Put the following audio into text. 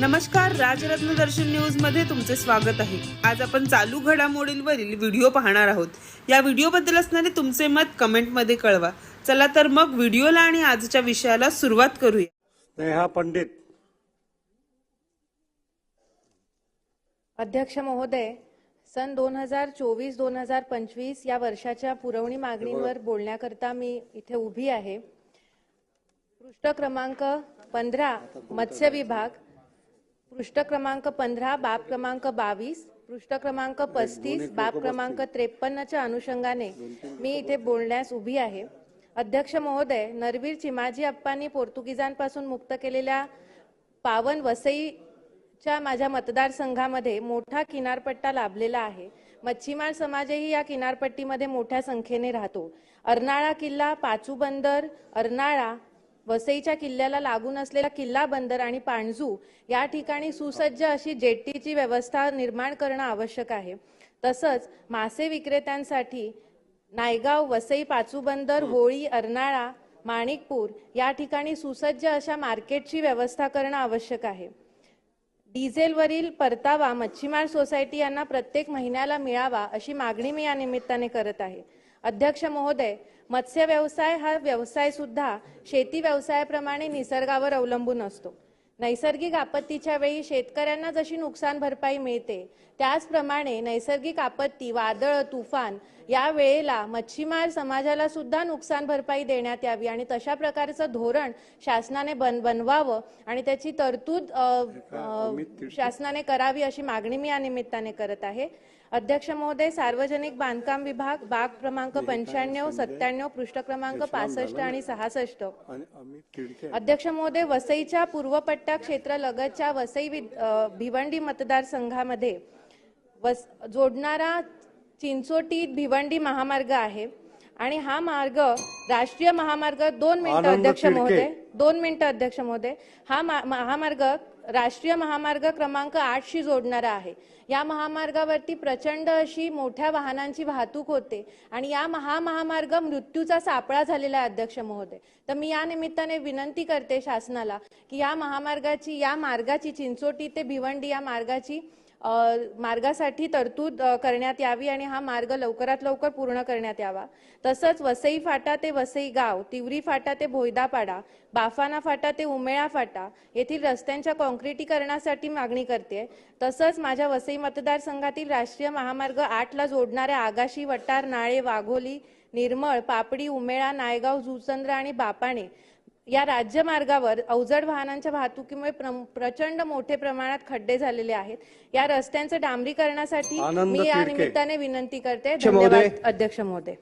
नमस्कार राजरत्न दर्शन न्यूजमध्ये तुमचे स्वागत आहे. आज आपण चालू घडामोडींवरील व्हिडिओ पाहणार आहोत. या व्हिडिओबद्दल असणारे तुमचे मत कमेंटमध्ये कळवा. चला तर मग व्हिडिओला आणि आजच्या विषयाला सुरुवात करूया. स्नेहा पंडित. अध्यक्ष महोदय सन दोन हजार चोवीस दोन हजार पंचवीस या वर्षाच्या पुरवणी मागणींवर बोलण्याकरता मी इथे उभी आहे. पृष्ठ क्रमांक पंधरा मत्स्य विभाग. पृष्ठ क्रमांक पंधरा बाब क्रमांक बावीस पृष्ठ क्रमांक पस्तीस बाब क्रमांक त्रेपन्नच्या अनुषंगाने मी इथे बोलण्यास उभी आहे. अध्यक्ष महोदय नरवीर चिमाजी अप्पांनी पोर्तुगीजांपासून मुक्त केलेल्या पावन वसईच्या माझ्या मतदारसंघामध्ये मोठा किनारपट्टा लाभलेला आहे. मच्छीमार समाजही या किनारपट्टीमध्ये मोठ्या संख्येने राहतो. अर्नाळा किल्ला पाचू बंदर अर्नाळा वसईच्या किल्ल्याला लागून असलेला किल्ला बंदर आणि पाणजू या ठिकाणी सुसज्ज अशी जेट्टीची व्यवस्था निर्माण करणं आवश्यक आहे. तसंच मासे विक्रेत्यांसाठी नायगाव वसई पाचूबंदर होळी अर्नाळा माणिकपूर या ठिकाणी सुसज्ज अशा मार्केटची व्यवस्था करणं आवश्यक आहे. डिझेलवरील परतावा मच्छीमार सोसायटी यांना प्रत्येक महिन्याला मिळावा अशी मागणी मी या निमित्ताने करत आहे. अध्यक्ष महोदय मत्स्य व्यवसाय हा व्यवसाय सुद्धा शेती व्यवसायाप्रमाणे निसर्गावर अवलंबून असतो. नैसर्गिक आपत्तीच्या वेळी शेतकऱ्यांना जशी नुकसान भरपाई मिळते त्याचप्रमाणे नैसर्गिक आपत्ती वादळ तुफान या वेळेला मच्छीमार समाजाला सुद्धा नुकसान भरपाई देण्यात यावी आणि तशा प्रकारचं धोरण शासनाने बन बनवावं आणि त्याची तरतूद शासनाने करावी अशी मागणी मी या निमित्ताने करत आहे. अध्यक्ष महोदय सार्वजनिक बांधकाम विभाग बाग क्रमांक पंच्याण्णव सत्त्याण्णव पृष्ठ क्रमांक पासष्ट आणि सहासष्ट. अध्यक्ष महोदय वसईच्या पूर्वपट्टा क्षेत्र लगतच्या वसई भिवंडी मतदारसंघामध्ये वस जोडणारा चिंचोटी भिवंडी महामार्ग आहे. आणि हा मार्ग राष्ट्रीय महामार्ग दोन मिनिटं अध्यक्ष. महोदय दोन मिनिटं अध्यक्ष महोदय. हा महामार्ग राष्ट्रीय महामार्ग क्रमांक आठशी जोडणारा आहे. या महामार्गावरती प्रचंड अशी मोठ्या वाहनांची वाहतूक होते आणि या महा महामार्ग मृत्यूचा सापळा झालेला आहे अध्यक्ष महोदय. तर मी या निमित्ताने विनंती करते शासनाला की या महामार्गाची या मार्गाची चिंचोटी ते भिवंडी या मार्गाची मार्गासाठी तरतूद करण्यात यावी आणि हा मार्ग लवकरात लवकर पूर्ण करण्यात यावा. तसंच वसई फाटा ते वसई गाव तिवरी फाटा ते भोयदापाडा बाफाना फाटा ते उमेळा फाटा येथील रस्त्यांच्या काँक्रिटीकरणासाठी मागणी करते. तसंच माझ्या वसई मतदारसंघातील राष्ट्रीय महामार्ग आठला जोडणाऱ्या आगाशी वटार नाळे वाघोली निर्मळ पापडी उमेळा नायगाव जुचंद्र आणि बापाणे या राज्यमार्गावर अवजड वाहनांच्या वाहतुकीमुळे प्र- प्रचंड मोठे प्रमाणात खड्डे झालेले आहेत या रस्त्यांचं डांबरीकरणासाठी मी या. निमित्ताने विनंती करते. धन्यवाद अध्यक्ष महोदय